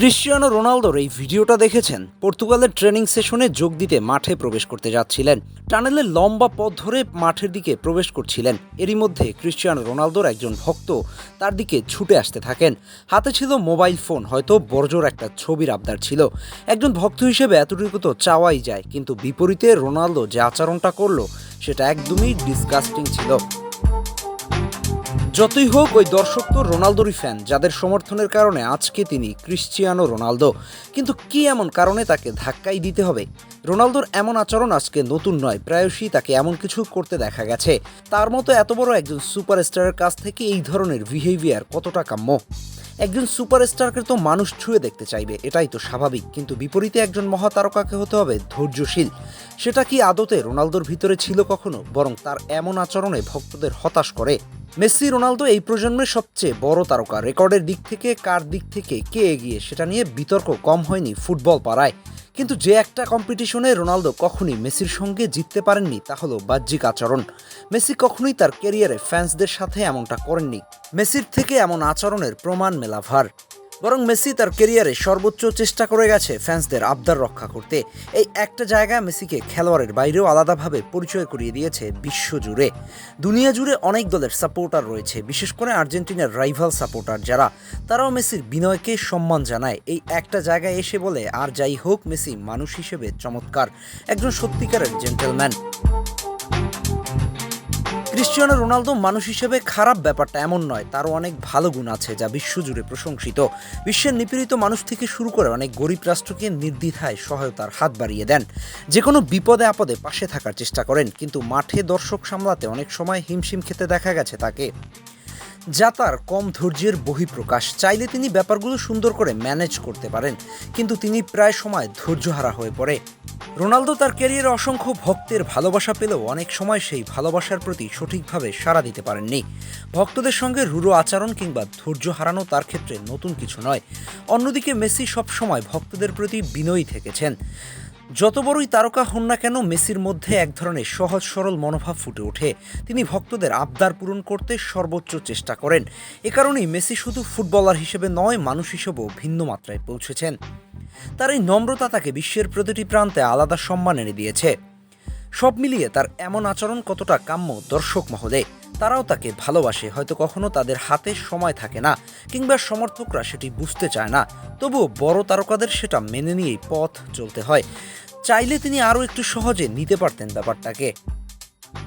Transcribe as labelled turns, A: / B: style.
A: Cristiano রোনালদোর এই ভিডিওটা দেখেছেন? পর্তুগালের ট্রেনিং সেশনে যোগ দিতে মাঠে প্রবেশ করতে যাচ্ছিলেন। টানেলের লম্বা পথ ধরে মাঠের দিকে প্রবেশ করছিলেন। এরই মধ্যে ক্রিশ্চিয়ানো রোনালদোর একজন ভক্ত তার দিকে ছুটে আসতে থাকেন। হাতে ছিল মোবাইল ফোন, হয়তো বর্জর একটা ছবির আবদার ছিল। একজন ভক্ত হিসেবে এতটুকু তো চাওয়াই যায়, কিন্তু বিপরীতে রোনালদো যে আচরণটা করল, সেটা একদমই ডিসকাস্টিং ছিল। যতই হোক, ওই দর্শক তো রোনালদোরই ফ্যান যাদের সমর্থনের কারণে আজকে তিনি ক্রিশ্চিয়ানো রোনালদো। কিন্তু কি এমন কারণে তাকে ধাক্কাই দিতে হবে? রোনালদোর এমন আচরণ আজকে নতুন নয়, প্রায়শই তাকে এমন কিছু করতে দেখা গেছে। তার মতো এত বড় একজন সুপারস্টারের কাছ থেকে এই ধরনের বিহেভিয়ার কতটা কাম্য? একজন সুপারস্টারকে তো মানুষ ছুঁয়ে দেখতে চাইবে, এটাই তো স্বাভাবিক। কিন্তু বিপরীতে একজন মহাতারকাকে হতে হবে ধৈর্যশীল। সেটা কি আদতে রোনালদোর ভিতরে ছিল কখনো, বরং তার এমন আচরণে ভক্তদের হতাশ করে? মেসি, রোনালদো এই প্রজন্মের সবচেয়ে বড় তারকা। রেকর্ডের দিক থেকে, কার দিক থেকে, কে এগিয়ে, সেটা নিয়ে বিতর্ক কম হয়নি ফুটবল পাড়ায়। কিন্তু যে একটা কম্পিটিশনে রোনালদো কখনই মেসির সঙ্গে জিততে পারেননি, তা হলো বাহ্যিক আচরণ। মেসি কখনোই তার ক্যারিয়ারে ফ্যান্সদের সাথে এমনটা করেননি। মেসির থেকে এমন আচরণের প্রমাণ মেলাভার। বরং মেসি তার কেরিয়ারে সর্বোচ্চ চেষ্টা করে গেছে ফ্যান্সদের আবদার রক্ষা করতে। এই একটা জায়গা মেসিকে খেলোয়াড়ের বাইরেও আলাদাভাবে পরিচয় করিয়ে দিয়েছে বিশ্বজুড়ে। দুনিয়া জুড়ে অনেক দলের সাপোর্টার রয়েছে, বিশেষ করে আর্জেন্টিনার রাইভাল সাপোর্টার যারা। তারাও মেসির বিনয়কে সম্মান জানায়। এই একটা জায়গায় এসে বলে, আর যাই হোক, মেসি মানুষ হিসেবে চমৎকার, একজন সত্যিকারের জেন্টেলম্যান। ক্রিশ্চিয়ানো রোনালদো মানুষ হিসেবে খারাপ ব্যাপারটা এমন নয়, তারও অনেক ভালো গুণ আছে যা বিশ্বজুড়ে প্রশংসিত। বিশ্বের নিপীড়িত মানুষ থেকে শুরু করে অনেক গরিব রাষ্ট্রকে নির্দ্বিধায় সহায়তার হাত বাড়িয়ে দেন। যে কোনো বিপদে আপদে পাশে থাকার চেষ্টা করেন, কিন্তু মাঠে দর্শক সামলাতে অনেক সময় হিমশিম খেতে দেখা গেছে তাকে। যা তার কম ধৈর্যের বহিঃপ্রকাশ। চাইলে তিনি ব্যাপারগুলো সুন্দর করে ম্যানেজ করতে পারেন, কিন্তু তিনি প্রায় সময় ধৈর্যহারা হয়ে পড়ে। রোনালদো তার ক্যারিয়ারে অসংখ্য ভক্তের ভালোবাসা পেলেও অনেক সময় সেই ভালোবাসার প্রতি সঠিকভাবে সাড়া দিতে পারেননি। ভক্তদের সঙ্গে রূঢ় আচরণ কিংবা ধৈর্য হারানো তার ক্ষেত্রে নতুন কিছু নয়। অন্যদিকে মেসি সবসময় ভক্তদের প্রতি বিনয়ী থেকেছেন। যত বড়ই তারকা হন না কেন, মেসির মধ্যে এক ধরনের সহজ সরল মনোভাব ফুটে ওঠে। তিনি ভক্তদের আবদার পূরণ করতে সর্বোচ্চ চেষ্টা করেন। এ কারণেই মেসি শুধু ফুটবলার হিসেবে নয়, মানুষ হিসেবেও ভিন্ন মাত্রায় পৌঁছেছেন। তার এই নম্রতা তাকে বিশ্বের প্রতিটি প্রান্তে আলাদা সম্মান এনে দিয়েছে। সব মিলিয়ে তার এমন আচরণ কতটা কাম্য, দর্শক মহলে। তারাও তাকে ভালোবাসে, হয়তো কখনো তাদের হাতে সময় থাকে না, কিংবা সমর্থকরা সেটি বুঝতে চায় না। তবুও বড় তারকাদের সেটা মেনে নিয়েই পথ চলতে হয়। চাইলে তিনি আরও একটু সহজে নিতে পারতেন ব্যাপারটাকে।